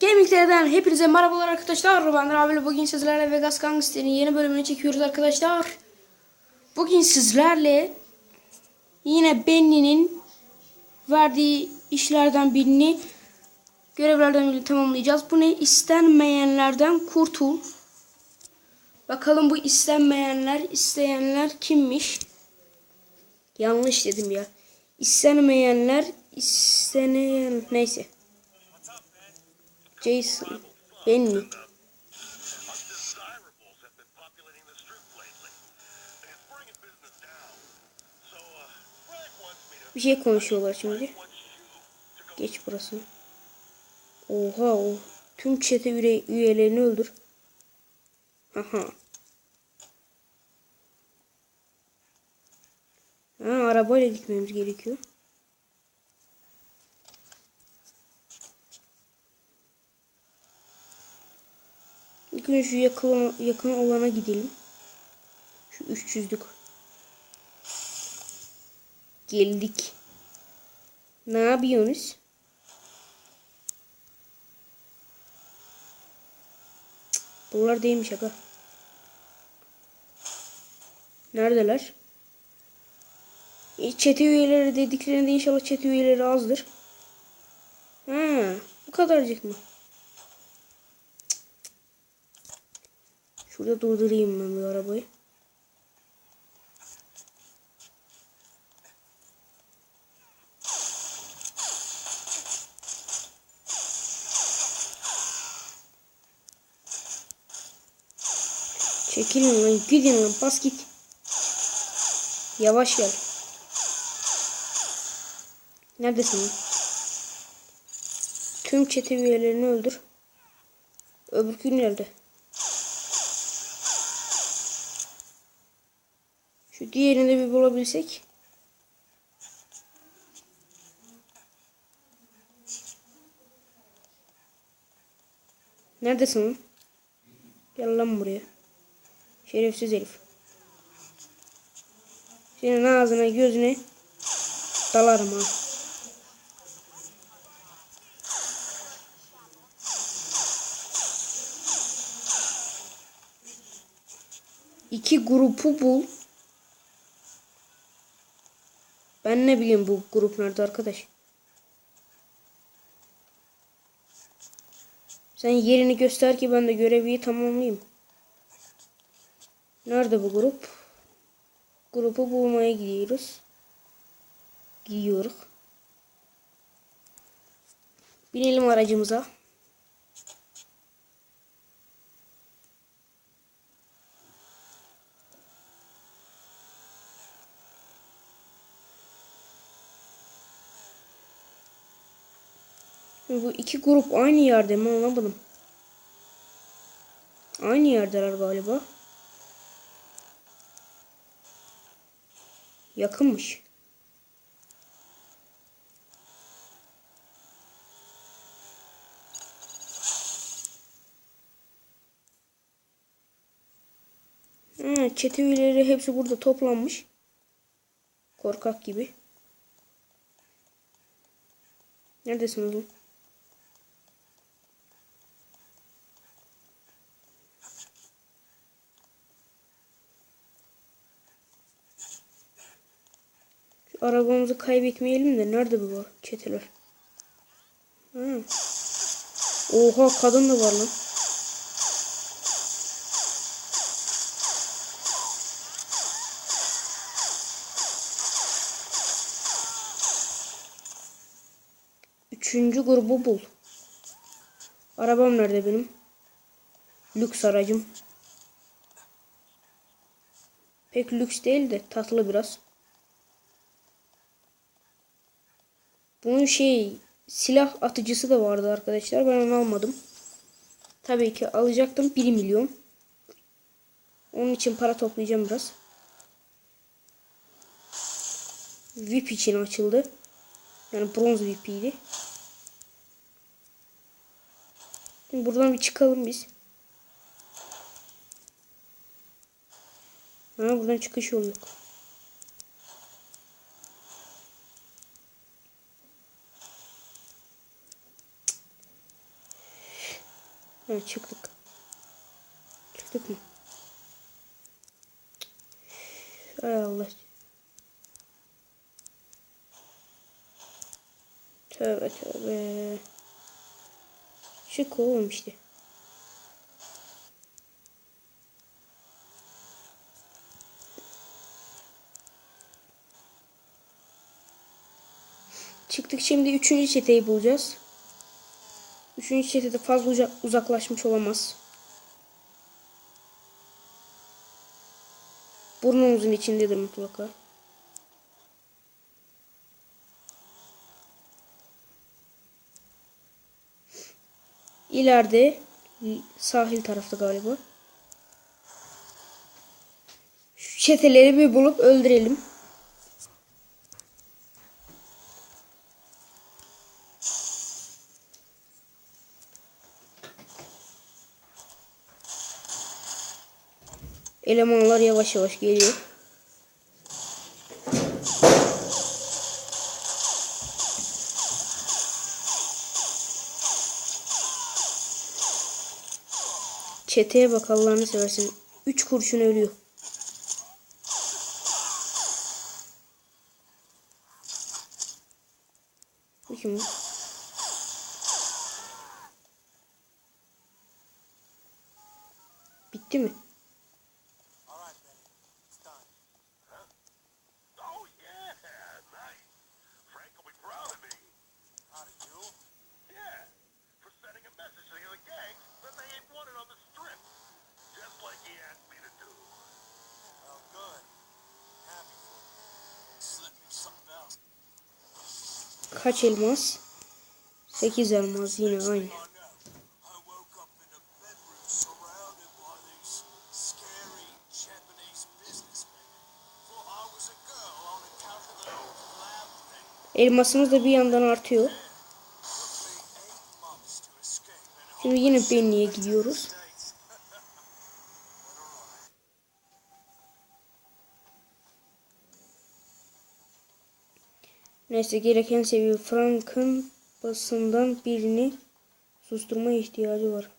Gaming'lerden hepinize merhabalar arkadaşlar. Ben Rabil. Bugün sizlerle Vegas Gangster'in yeni bölümünü çekiyoruz arkadaşlar. Bugün sizlerle yine Benny'nin verdiği işlerden birini görevlerden birini tamamlayacağız. Bu ne? İstenmeyenlerden kurtul. Bakalım bu istenmeyenler, isteyenler kimmiş? Yanlış dedim ya. İstenmeyenler, isteneyen neyse. Jason, to Bir şey konuşuyorlar şimdi. Geç burasını. Oha o. Tüm çete üye, üyelerini öldür. Haha. Ha, arabayla gitmemiz gerekiyor. İlk önce şu yakın, yakın olana gidelim. Şu 300'lük. Geldik. Ne yapıyorsunuz? Bunlar değilmiş aga. Neredeler? E, Çete üyeleri dediklerinde inşallah çete üyeleri azdır. Ha, bu kadarcık mı? Şurada durdurayım ben bu arabayı. Çekilin lan gidin lan bas git. Yavaş gel. Neredesin lan? Tüm çete üyelerini öldür. Öbürkü nerede? Şu diğerini bir bulabilsek. Neredesin lan? Gel lan buraya. Şerefsiz herif. Senin ağzına gözüne dalarım ha. İki grupu bul. Ben ne bileyim bu grup nerede arkadaş. Sen yerini göster ki ben de görevi tamamlayayım. Nerede bu grup? Grubu bulmaya gidiyoruz. Gidiyoruz. Binelim aracımıza. Bu iki grup aynı yerde mi anlamadım. Aynı yerdeler galiba. Yakınmış. Ha, çete üyeleri hepsi burada toplanmış. Korkak gibi. Neredesin oğlum? Şu arabamızı kaybetmeyelim de nerede bu çeteler? Ha. Oha kadın da var lan. Üçüncü grubu bul. Arabam nerede benim? Lüks aracım. Pek lüks değil de tatlı biraz. Bunun şey silah atıcısı da vardı arkadaşlar. Ben onu almadım. Tabii ki alacaktım 1 milyon. Onun için para toplayacağım biraz. VIP için açıldı. Yani bronz VIP'ydi. Şimdi buradan bir çıkalım biz. Ha buradan çıkış yolu yok. Ha çıktık. Çıktık mı? Hay Allah. Tövbe tövbe. Çık oğlum işte. Çıktık şimdi üçüncü çeteyi bulacağız. Üçüncü çetede fazla uza- uzaklaşmış olamaz. Burnumuzun içindedir mutlaka. İleride sahil tarafta galiba. Şu çeteleri bir bulup öldürelim. Elemanlar yavaş yavaş geliyor. Çeteye bak Allah'ını seversen. Üç kurşun ölüyor. Bu kim? Bitti mi? Account of the old lab thing. Elmasımız da bir yandan artıyor. Şimdi yine Benny'e gidiyoruz. Neyse gereken seviye Frank'ın basından birini susturma ihtiyacı var.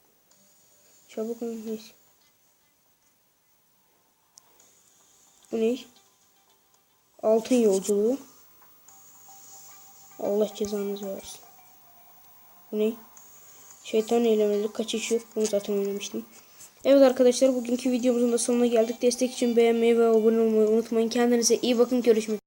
Çabuk olun neyse. Bu ne? Altın yolculuğu. Allah cezanızı versin. Bu ne? Şeytan eylemleri kaçış yok. Bunu zaten oynamıştım. Evet arkadaşlar bugünkü videomuzun da sonuna geldik. Destek için beğenmeyi ve abone olmayı unutmayın. Kendinize iyi bakın. Görüşmek